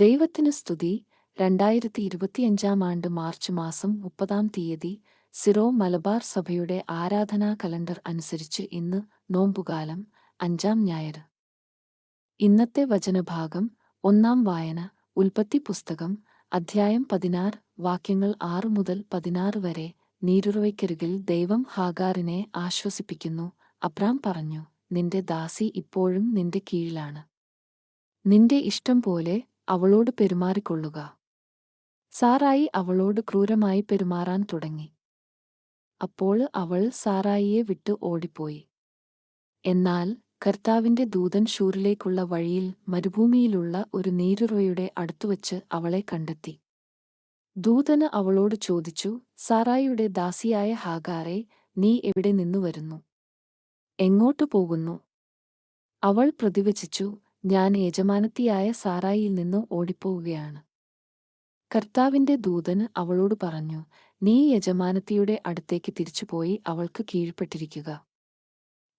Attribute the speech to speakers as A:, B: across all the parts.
A: ദൈവത്തിന് സ്തുതി. രണ്ടായിരത്തി ഇരുപത്തിയഞ്ചാം ആണ്ട് മാർച്ച് മാസം മുപ്പതാം തീയതി സിറോ മലബാർ സഭയുടെ ആരാധനാ കലണ്ടർ അനുസരിച്ച് ഇന്ന് നോമ്പുകാലം അഞ്ചാം ഞായർ. ഇന്നത്തെ വചനഭാഗം ഒന്നാം വായന ഉൽപ്പത്തി പുസ്തകം അധ്യായം പതിനാറ് വാക്യങ്ങൾ ആറ് മുതൽ പതിനാറ് വരെ നീരുറവയ്ക്കരികിൽ ദൈവം ഹാഗാറിനെ ആശ്വസിപ്പിക്കുന്നു. അബ്രാം പറഞ്ഞു നിന്റെ ദാസി ഇപ്പോഴും നിന്റെ കീഴിലാണ്. നിന്റെ ഇഷ്ടം പോലെ അവളോട് പെരുമാറിക്കൊള്ളുക. സാറായി അവളോട് ക്രൂരമായി പെരുമാറാൻ തുടങ്ങി. അപ്പോൾ അവൾ സാറായിയെ വിട്ട് ഓടിപ്പോയി. എന്നാൽ കർത്താവിന്റെ ദൂതൻ ഷൂറിലേക്കുള്ള വഴിയിൽ മരുഭൂമിയിലുള്ള ഒരു നീരുറയുടെ അടുത്തുവച്ച് അവളെ കണ്ടെത്തി. ദൂതന് അവളോട് ചോദിച്ചു സാറായിയുടെ ദാസിയായ ഹാഗാറെ നീ എവിടെ നിന്നു വരുന്നു? എങ്ങോട്ടു പോകുന്നു? അവൾ പ്രതിവചിച്ചു ഞാൻ യജമാനത്തിയായ സാറായിൽ നിന്ന് ഓടിപ്പോവുകയാണ്. കർത്താവിന്റെ ദൂതന് അവളോട് പറഞ്ഞു നീ യജമാനത്തിയുടെ അടുത്തേക്ക് തിരിച്ചുപോയി അവൾക്ക് കീഴ്പ്പെട്ടിരിക്കുക.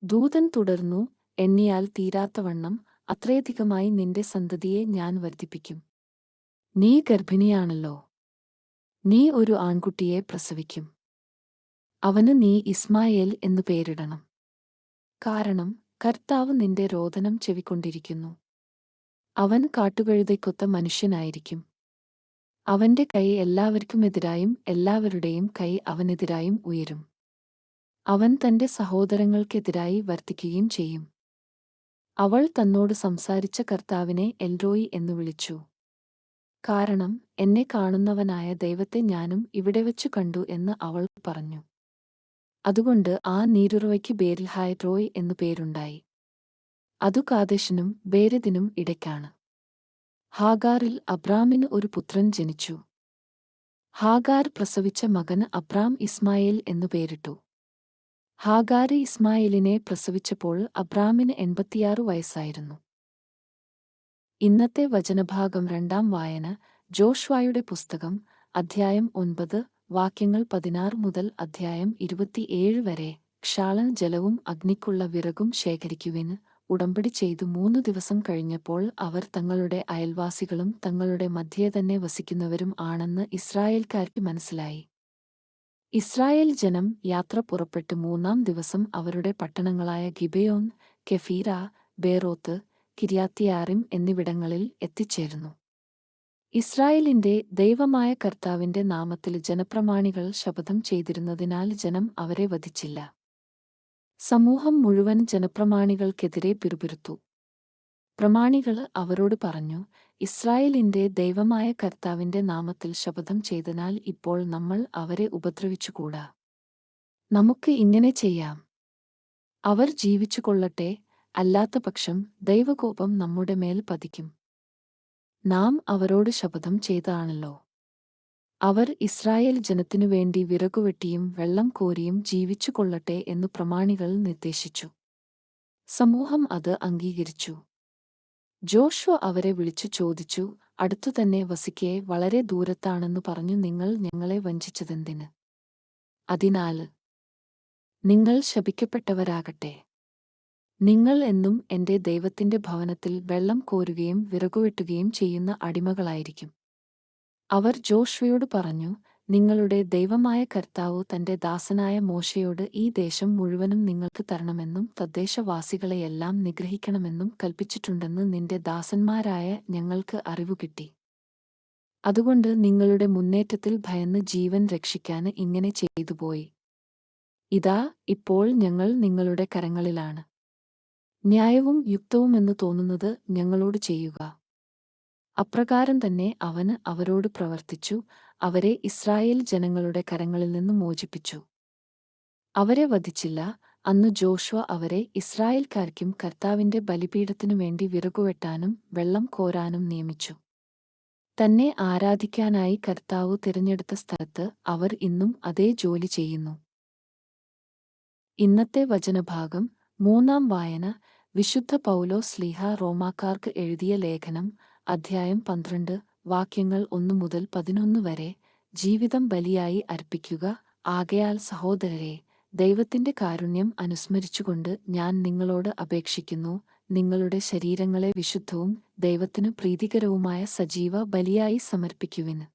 A: ദൂതൻ തുടർന്നു എണ്ണിയാൽ തീരാത്തവണ്ണം അത്രയധികമായി നിന്റെ സന്തതിയെ ഞാൻ വർദ്ധിപ്പിക്കും. നീ ഗർഭിണിയാണല്ലോ. നീ ഒരു ആൺകുട്ടിയെ പ്രസവിക്കും. അവന് നീ ഇസ്മായേൽ എന്നു പേരിടണം. കാരണം കർത്താവ് നിന്റെ രോദനം ചെവിക്കൊണ്ടിരിക്കുന്നു. അവൻ കാട്ടുകഴുതയ്ക്കൊത്ത മനുഷ്യനായിരിക്കും. അവന്റെ കൈ എല്ലാവർക്കുമെതിരായും എല്ലാവരുടെയും കൈ അവനെതിരായും ഉയരും. അവൻ തന്റെ സഹോദരങ്ങൾക്കെതിരായി വർത്തിക്കുകയും ചെയ്യും. അവൾ തന്നോട് സംസാരിച്ച കർത്താവിനെ എൽറോയി എന്നു വിളിച്ചു. കാരണം എന്നെ കാണുന്നവനായ ദൈവത്തെ ഞാനും ഇവിടെ വച്ചു കണ്ടു എന്ന് അവൾ പറഞ്ഞു. അതുകൊണ്ട് ആ നീരുറവയ്ക്ക് ബേരിൽഹായ് റോയ് എന്നു പേരുണ്ടായി. അതു കാദേശിനും ബേരദിനും ഇടയ്ക്കാണ്. ഹാഗാറിൽ അബ്രാമിന് ഒരു പുത്രൻ ജനിച്ചു. ഹാഗാർ പ്രസവിച്ച മകന് അബ്രാം ഇസ്മായേൽ എന്നു പേരിട്ടു. ഹാഗാരി ഇസ്മായേലിനെ പ്രസവിച്ചപ്പോൾ അബ്രാമിന് എൺപത്തിയാറ് വയസ്സായിരുന്നു. ഇന്നത്തെ വചനഭാഗം രണ്ടാം വായന ജോഷ്വായുടെ പുസ്തകം അധ്യായം ഒൻപത് വാക്യങ്ങൾ പതിനാറ് മുതൽ അധ്യായം ഇരുപത്തിയേഴ് വരെ. ക്ഷാളൻ ജലവും അഗ്നിക്കുള്ള വിറകും ശേഖരിക്കുവിന് ഉടമ്പടി ചെയ്തു മൂന്ന് ദിവസം കഴിഞ്ഞപ്പോൾ അവർ തങ്ങളുടെ അയൽവാസികളും തങ്ങളുടെ മധ്യേ തന്നെ വസിക്കുന്നവരും ആണെന്ന് ഇസ്രായേൽക്കാർക്ക് മനസ്സിലായി. ഇസ്രായേൽ ജനം യാത്ര പുറപ്പെട്ട് മൂന്നാം ദിവസം അവരുടെ പട്ടണങ്ങളായ ഗിബയോൻ കെഫീറ ബേറോത്ത് കിരിയാത്തിയാറിം എന്നിവിടങ്ങളിൽ എത്തിച്ചേർന്നു ഇസ്രായേലിന്റെ ദൈവമായ കർത്താവിന്റെ നാമത്തിൽ ജനപ്രമാണികൾ ശപഥം ചെയ്തിരുന്നതിനാൽ ജനം അവരെ വധിച്ചില്ല. സമൂഹം മുഴുവൻ ജനപ്രമാണികൾക്കെതിരെ പിറുപിറുത്തു. പ്രമാണികൾ അവരോട് പറഞ്ഞു ഇസ്രായേലിന്റെ ദൈവമായ കർത്താവിന്റെ നാമത്തിൽ ശപഥം ചെയ്തതിനാൽ ഇപ്പോൾ നമ്മൾ അവരെ ഉപദ്രവിച്ചുകൂടാ? നമുക്ക് ഇങ്ങനെ ചെയ്യാം. അവർ ജീവിച്ചു കൊള്ളട്ടെ അല്ലാത്തപക്ഷം ദൈവകോപം നമ്മുടെ മേൽ പതിക്കും. നാം അവരോട് ശപഥം ചെയ്തതാണല്ലോ. അവർ ഇസ്രായേൽ ജനത്തിനു വേണ്ടി വിറകുവെട്ടിയും വെള്ളം കോരിയും ജീവിച്ചു കൊള്ളട്ടെ എന്നു പ്രമാണികൾ നിർദ്ദേശിച്ചു. സമൂഹം അത് അംഗീകരിച്ചു. ജോഷ്വ അവരെ വിളിച്ചു ചോദിച്ചു അടുത്തുതന്നെ വസിക്കെ വളരെ ദൂരത്താണെന്നു പറഞ്ഞു നിങ്ങൾ ഞങ്ങളെ വഞ്ചിച്ചതെന്തിന് അതിനാൽ നിങ്ങൾ ശപിക്കപ്പെട്ടവരാകട്ടെ. നിങ്ങൾ എന്നും എന്റെ ദൈവത്തിന്റെ ഭവനത്തിൽ വെള്ളം കോരുകയും വിറകുവെട്ടുകയും ചെയ്യുന്ന അടിമകളായിരിക്കും. അവർ ജോഷ്വയോട് പറഞ്ഞു നിങ്ങളുടെ ദൈവമായ കർത്താവ് തന്റെ ദാസനായ മോശയോട് ഈ ദേശം മുഴുവനും നിങ്ങൾക്ക് തരണമെന്നും തദ്ദേശവാസികളെയെല്ലാം നിഗ്രഹിക്കണമെന്നും കൽപ്പിച്ചിട്ടുണ്ടെന്ന് നിന്റെ ദാസന്മാരായ ഞങ്ങൾക്ക് അറിവു കിട്ടി. അതുകൊണ്ട് നിങ്ങളുടെ മുന്നേറ്റത്തിൽ ഭയന്ന് ജീവൻ രക്ഷിക്കാന് ഇങ്ങനെ ചെയ്തുപോയി. ഇതാ ഇപ്പോൾ ഞങ്ങൾ നിങ്ങളുടെ കരങ്ങളിലാണ്. ന്യായവും യുക്തവുമെന്ന് തോന്നുന്നത് ഞങ്ങളോട് ചെയ്യുക. അപ്രകാരം തന്നെ അവന് അവരോട് പ്രവർത്തിച്ചു അവരെ ഇസ്രായേൽ ജനങ്ങളുടെ കരങ്ങളിൽ നിന്ന് മോചിപ്പിച്ചു. അവരെ വധിച്ചില്ല അന്ന് ജോഷ്വ അവരെ ഇസ്രായേൽക്കാർക്കും കർത്താവിന്റെ ബലിപീഠത്തിനു വേണ്ടി വിറകുവെട്ടാനും വെള്ളം കോരാനും നിയമിച്ചു. തന്നെ ആരാധിക്കാനായി കർത്താവ് തിരഞ്ഞെടുത്ത സ്ഥലത്ത് അവർ ഇന്നും അതേ ജോലി ചെയ്യുന്നു. ഇന്നത്തെ വചനഭാഗം മൂന്നാം വായന വിശുദ്ധ പൗലോ സ്ലീഹ റോമാക്കാർക്ക് എഴുതിയ ലേഖനം അധ്യായം പന്ത്രണ്ട് വാക്യങ്ങൾ ഒന്നു മുതൽ പതിനൊന്ന് വരെ ജീവിതം ബലിയായി അർപ്പിക്കുക. ആകയാൽ സഹോദരരെ ദൈവത്തിന്റെ കാരുണ്യം അനുസ്മരിച്ചുകൊണ്ട് ഞാൻ നിങ്ങളോട് അപേക്ഷിക്കുന്നു. നിങ്ങളുടെ ശരീരങ്ങളെ വിശുദ്ധവും ദൈവത്തിനു പ്രീതികരവുമായ സജീവ ബലിയായി സമർപ്പിക്കുവിന്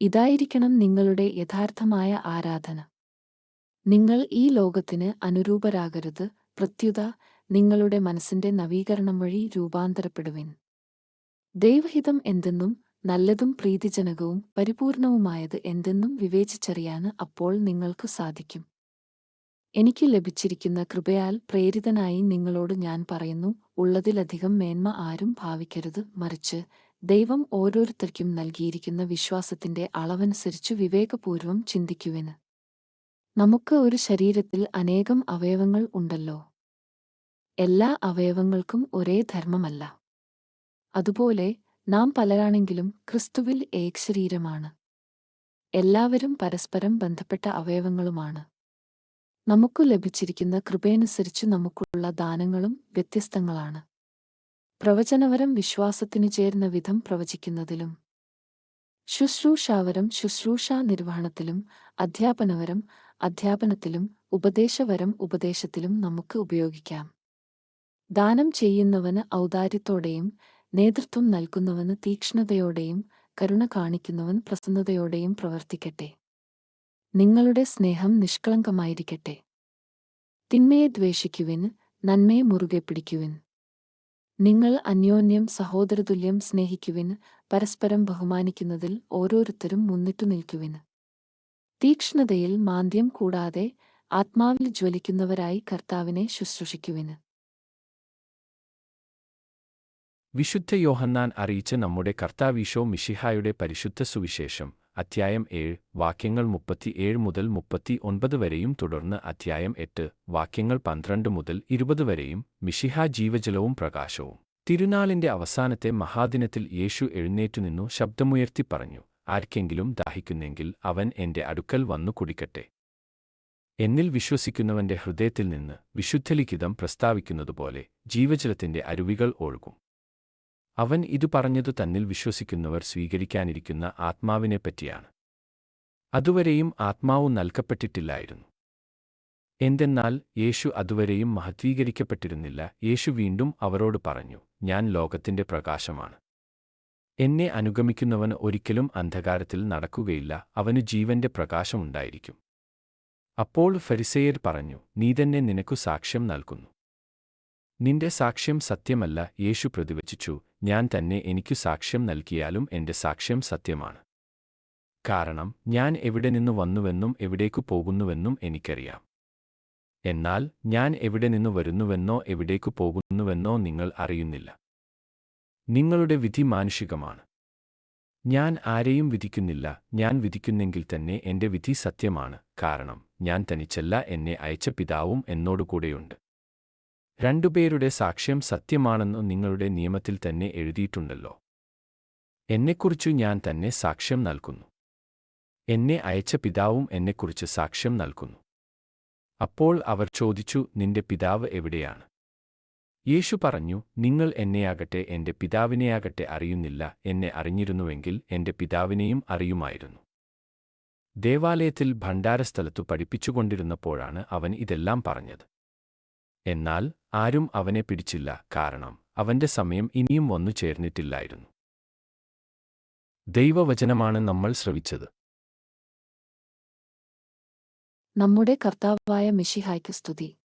A: ഇതായിരിക്കണം നിങ്ങളുടെ യഥാർത്ഥമായ ആരാധന. നിങ്ങൾ ഈ ലോകത്തിന് അനുരൂപരാകരുത്. പ്രത്യുത നിങ്ങളുടെ മനസ്സിന്റെ നവീകരണം വഴി രൂപാന്തരപ്പെടുവിൻ. ദൈവഹിതം എന്തെന്നും നല്ലതും പ്രീതിജനകവും പരിപൂർണവുമായത് എന്തെന്നും വിവേചിച്ചറിയാന് അപ്പോൾ നിങ്ങൾക്ക് സാധിക്കും. എനിക്ക് ലഭിച്ചിരിക്കുന്ന കൃപയാൽ പ്രേരിതനായി നിങ്ങളോട് ഞാൻ പറയുന്നു ഉള്ളതിലധികം മേന്മ ആരും ഭാവിക്കരുത്. മറിച്ച് ദൈവം ഓരോരുത്തർക്കും നൽകിയിരിക്കുന്ന വിശ്വാസത്തിന്റെ അളവനുസരിച്ച് വിവേകപൂർവം ചിന്തിക്കുവിന് നമുക്ക് ഒരു ശരീരത്തിൽ അനേകം അവയവങ്ങൾ ഉണ്ടല്ലോ. എല്ലാ അവയവങ്ങൾക്കും ഒരേ ധർമ്മമല്ല. അതുപോലെ നാം പലരാണെങ്കിലും ക്രിസ്തുവിൽ ഏകശരീരമാണ്. എല്ലാവരും പരസ്പരം ബന്ധപ്പെട്ട അവയവങ്ങളുമാണ്. നമുക്കു ലഭിച്ചിരിക്കുന്ന കൃപയനുസരിച്ച് നമുക്കുള്ള ദാനങ്ങളും വ്യത്യസ്തങ്ങളാണ്. പ്രവചനവരം വിശ്വാസത്തിനു ചേർന്ന വിധം പ്രവചിക്കുന്നതിലും ശുശ്രൂഷാവരം ശുശ്രൂഷാ നിർവഹണത്തിലും അധ്യാപനവരം അധ്യാപനത്തിലും ഉപദേശവരം ഉപദേശത്തിലും നമുക്ക് ഉപയോഗിക്കാം. ദാനം ചെയ്യുന്നവന് ഔദാര്യത്തോടെയും നേതൃത്വം നൽകുന്നവന് തീക്ഷ്ണതയോടെയും കരുണ കാണിക്കുന്നവൻ പ്രസന്നതയോടെയും പ്രവർത്തിക്കട്ടെ. നിങ്ങളുടെ സ്നേഹം നിഷ്കളങ്കമായിരിക്കട്ടെ. തിന്മയെ ദ്വേഷിക്കുവിൻ നന്മയെ മുറുകെ പിടിക്കുവിൻ. നിങ്ങൾ അന്യോന്യം സഹോദരതുല്യം സ്നേഹിക്കുവിൻ പരസ്പരം ബഹുമാനിക്കുന്നതിൽ ഓരോരുത്തരും മുന്നിട്ടു നിൽക്കുവിന് തീക്ഷ്ണതയിൽ മാന്ദ്യം കൂടാതെ ആത്മാവിൽ ജ്വലിക്കുന്നവരായി കർത്താവിനെ ശുശ്രൂഷിക്കുവിന്.
B: വിശുദ്ധ യോഹന്നാൻ അറിയിച്ച നമ്മുടെ കർത്താവീശോ മിഷിഹായുടെ പരിശുദ്ധ സുവിശേഷം അധ്യായം ഏഴ് വാക്യങ്ങൾ മുപ്പത്തിയേഴ് മുതൽ മുപ്പത്തി ഒൻപത് വരെയും തുടർന്ന് അധ്യായം എട്ട് വാക്യങ്ങൾ പന്ത്രണ്ട് മുതൽ ഇരുപത് വരെയും മിഷിഹ ജീവജലവും പ്രകാശവും. തിരുനാളിന്റെ അവസാനത്തെ മഹാദിനത്തിൽ യേശു എഴുന്നേറ്റുനിന്നു ശബ്ദമുയർത്തി പറഞ്ഞു ആർക്കെങ്കിലും ദാഹിക്കുന്നെങ്കിൽ അവൻ എന്റെ അടുക്കൽ വന്നു കുടിക്കട്ടെ. എന്നിൽ വിശ്വസിക്കുന്നവന്റെ ഹൃദയത്തിൽ നിന്ന് വിശുദ്ധലിഖിതം പ്രസ്താവിക്കുന്നതുപോലെ ജീവജലത്തിന്റെ അരുവികൾ ഒഴുകും. അവൻ ഇതു പറഞ്ഞതു തന്നിൽ വിശ്വസിക്കുന്നവർ സ്വീകരിക്കാനിരിക്കുന്ന ആത്മാവിനെപ്പറ്റിയാണ്. അതുവരെയും ആത്മാവ് നൽകപ്പെട്ടിട്ടില്ലായിരുന്നു. എന്തെന്നാൽ യേശു അതുവരെയും മഹത്വീകരിക്കപ്പെട്ടിരുന്നില്ല. യേശു വീണ്ടും അവരോട് പറഞ്ഞു ഞാൻ ലോകത്തിന്റെ പ്രകാശമാണ്. എന്നെ അനുഗമിക്കുന്നവന് ഒരിക്കലും അന്ധകാരത്തിൽ നടക്കുകയില്ല അവനു ജീവന്റെ പ്രകാശമുണ്ടായിരിക്കും അപ്പോൾ ഫരിസേയർ പറഞ്ഞു നീ തന്നെ നിനക്കു സാക്ഷ്യം നൽകുന്നു. നിന്റെ സാക്ഷ്യം സത്യമല്ല യേശു പ്രതിവചിച്ചു ഞാൻ തന്നെ എനിക്കു സാക്ഷ്യം നൽകിയാലും എന്റെ സാക്ഷ്യം സത്യമാണ്. കാരണം ഞാൻ എവിടെ നിന്ന് വന്നുവെന്നും എവിടേക്കു പോകുന്നുവെന്നും എനിക്കറിയാം. എന്നാൽ ഞാൻ എവിടെ നിന്ന് വരുന്നുവെന്നോ എവിടേക്കു പോകുന്നുവെന്നോ നിങ്ങൾ അറിയുന്നില്ല. നിങ്ങളുടെ വിധി മാനുഷികമാണ്. ഞാൻ ആരെയും വിധിക്കുന്നില്ല. ഞാൻ വിധിക്കുന്നെങ്കിൽ തന്നെ എന്റെ വിധി സത്യമാണ്. കാരണം ഞാൻ തനിച്ചല്ല എന്നെ അയച്ച പിതാവും എന്നോടുകൂടെയുണ്ട്. രണ്ടുപേരുടെ സാക്ഷ്യം സത്യമാണെന്ന് നിങ്ങളുടെ നിയമത്തിൽ തന്നെ എഴുതിയിട്ടുണ്ടല്ലോ. എന്നെക്കുറിച്ചു ഞാൻ തന്നെ സാക്ഷ്യം നൽകുന്നു. എന്നെ അയച്ച പിതാവും എന്നെക്കുറിച്ച് സാക്ഷ്യം നൽകുന്നു. അപ്പോൾ അവർ ചോദിച്ചു നിന്റെ പിതാവ് എവിടെയാണ്? യേശു പറഞ്ഞു നിങ്ങൾ എന്നെയാകട്ടെ എന്റെ പിതാവിനെയാകട്ടെ അറിയുന്നില്ല എന്നെ അറിഞ്ഞിരുന്നുവെങ്കിൽ എന്റെ പിതാവിനെയും അറിയുമായിരുന്നു. ദേവാലയത്തിൽ ഭണ്ഡാരസ്ഥലത്തു പഠിപ്പിച്ചുകൊണ്ടിരുന്നപ്പോഴാണ് അവൻ ഇതെല്ലാം പറഞ്ഞത്. എന്നാൽ ആരും അവനെ പിടിച്ചില്ല കാരണം അവന്റെ സമയം ഇനിയും വന്നു ചേർന്നിട്ടില്ലായിരുന്നു. ദൈവവചനമാണ് നമ്മൾ ശ്രവിച്ചത്.
A: നമ്മുടെ കർത്താവായ മിഷിഹായ്ക്ക് സ്തുതി.